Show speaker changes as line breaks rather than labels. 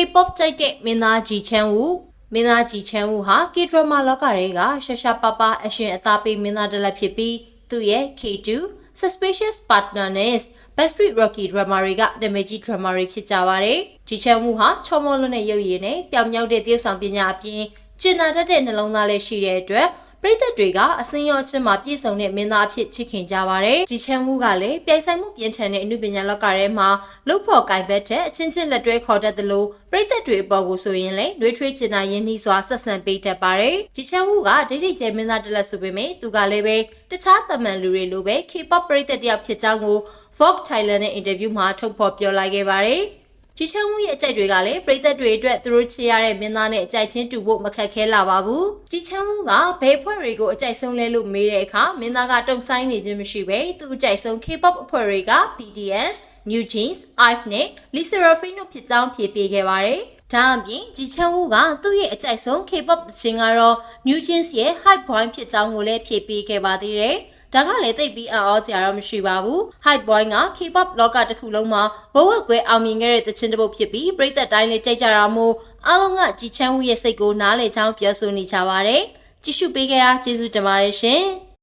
K-pop ကြိုက်တဲ့မင်းသားကြီးချမ်းဝူမင်းသားကြီးချမ်းဝူဟာ K-drama လောကတွေကရှာရှာပါပါအရှင်အသားပေးမင်းသားတစ်လက်ဖြစ်ပြီးသူ့ရဲ့ K2 Suspicious Partner နဲ့ Backstreet Rocky drama တွေကဒမေကြီး drama တွေဖြစ်ကြပါတယ်။ကြီးချမ်းဝူဟာချော်မောလွန်းတဲ့ရုပ်ရည်နဲ့ပျောင်မြောက်တဲ့သရုပ်ဆောင်ပညာအပြင်ကျင်နာတတ်တဲ့နှလုံးသားလည်းရှိတဲ့အတွက် ပရိသတ်တွေကအစင်းရောအချက်မှပြည့်စုံတဲ့မင်းသားအဖြစ်ချစ်ခင်ကြပါတယ်။ကြီးချမ်းမှုကလည်းပြိုင်ဆိုင်မှုပြင်းထန်တဲ့အမှုပညာလောကထဲမှာလုတ်ဖော်ကင်ဘက်တဲ့အချင်းချင်းလက်တွဲခေါ်တတ်သလိုပရိသတ်တွေအပေါ်ကိုဆိုရင်လည်းနှွေးထွေးကျင်နာရင်းနှီးစွာဆက်ဆံပေးတတ်ပါတယ်။ကြီးချမ်းမှုကဒိဋ္ဌိကျဲမင်းသားတစ်လက်ဆိုပေမဲ့သူကလည်းပဲတခြားတမန်လူတွေလိုပဲ K-pop ပရိသတ်တယောက်ဖြစ်ကြောင်းကို Vogue Thailand ရဲ့အင်တာဗျူးမှာထုတ်ဖော်ပြောလိုက်ခဲ့ပါတယ်။ ကြီးချမ်းမှုရဲ့အကြိုက်တွေကလည်းပြည်သက်တွေအတွက်သူတို့ချေရတဲ့မင်းသားနဲ့အကြိုက်ချင်းတူဖို့မခက်ခဲလာပါဘူး။ကြီးချမ်းမှုကဘယ်ဖွဲ့တွေကိုအကြိုက်ဆုံးလဲလို့မေးတဲ့အခါမင်းသားကတုံဆိုင်နေခြင်းမရှိပဲသူအကြိုက်ဆုံး K-pop အဖွဲ့တွေက BTS, New Jeans, IVE နဲ့ Lisa Raffin တို့ဖြစ်ကြောင်းဖြေပေးခဲ့ပါတယ်။ဒါအပြင်ကြီးချမ်းမှုကသူ့ရဲ့အကြိုက်ဆုံး K-pop သချင်းကတော့ New Jeans ရဲ့ Hype Boy ဖြစ်ကြောင်းကိုလည်းဖြေပေးခဲ့ပါသေးတယ်။ ဒါကလည်းသိပ်ပြီးအံ့ဩစရာတော့မရှိပါဘူး Hype Boy က K-pop လောကတစ်ခုလုံးမှာဘဝကွဲအောင်မြင်ခဲ့တဲ့သချင်းတစ်ပုတ်ဖြစ်ပြီးပရိသတ်တိုင်းလည်းကြိုက်ကြတာမို့အားလုံးကကြည်ချမ်းဝူရဲ့စိတ်ကိုနားလည်ချောင်းပြောဆိုနေကြပါတယ်ကြည့်ရှုပေးကြတာကျေးဇူးတင်ပါတယ်ရှင်